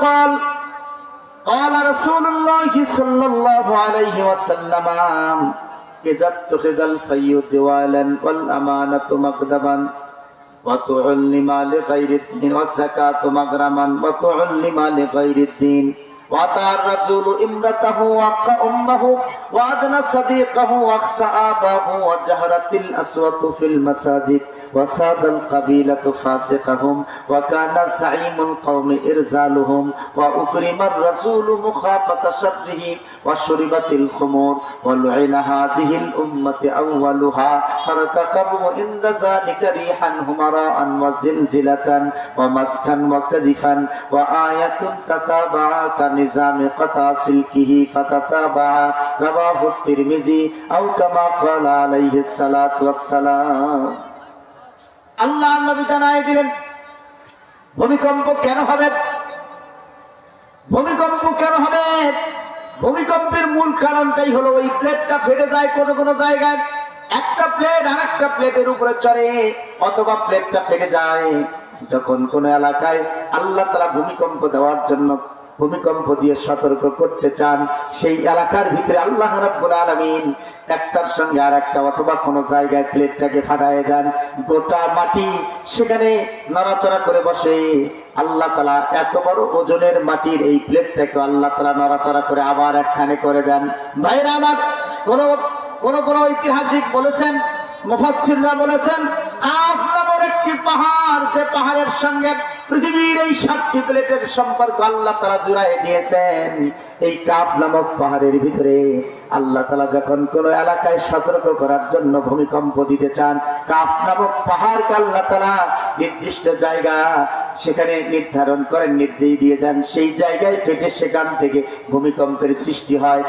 قال قال رسول الله صلى الله عليه وسلم إذا اتخذ الفي دوالا والأمانة مقدما وتعلم لغير الدين والزكاة مغرما وتعلم لغير الدين وأتى الرجل امرته وأقى أمه وأدنى صديقه وأقسى آباه وجهرت الأصوات في المساجد وساد القبيلة فاسقهم وكان زعيم القوم إرزالهم وأكرم الرسول مخافة شره وشربت الخمور ولعن هذه الأمة أولها فارتقبوا عند ذلك ريحا همراء وزلزلة ومسكا وكذفا وآية تتابع كنظام قطع سلكه فتتابع رواه الترمذي أو كما قال عليه الصلاة والسلام আল্লাহ নবী জানাই দিলেন ভূমিকম্প কেন হবে ভূমিকম্প কেন হবে ভূমিকম্পের মূল কারণটাই হলো ওই প্লেটটা ফেটে যায় কোনো কোনো জায়গায় একটা প্লেট আর একটা প্লেটের উপরে চড়ে অথবা প্লেটটা ফেটে যায় যখন কোন এলাকায় আল্লাহ তালা ভূমিকম্প দেওয়ার জন্য ভূমিকম্প দিয়ে সতর্ক করতে চান, সেই এলাকার ভিতরে আল্লাহ রাব্বুল আলামিন একটার সঙ্গে আর একটা অথবা কোনো জায়গায় প্লেটটাকে ফাটায় দেন। গোটা মাটি সেখানে নড়াচড়া করে বসে। আল্লাহ তালা এত বড় ওজনের মাটির এই প্লেটটাকে আল্লাহ তালা নড়াচড়া করে আবার একখানে করে দেন। ভাইরা আমার, কোন কোন কোন ঐতিহাসিক বলেছেন, মুফাসসিররা বলেছেন কাফ নামের একটি পাহাড়, যে পাহাড়ের সঙ্গে পৃথিবীর এই সাতটি প্লেটের সম্পর্ক আল্লাহ তারা জুড়াই দিয়েছেন। এই কাফ নামক পাহাড়ের ভিতরে আল্লাহ তালা যখন কোন এলাকায় সতর্ক করার জন্য ভূমিকম্প দিতে চান, কাফ নামক পাহাড়কে আল্লাহ তালা নির্দিষ্ট জায়গা সেখানে নির্ধারণ করেন, নির্দেশ দিয়ে দেন। সেই জায়গায় ফেটে সেখান থেকে ভূমিকম্পের সৃষ্টি হয়।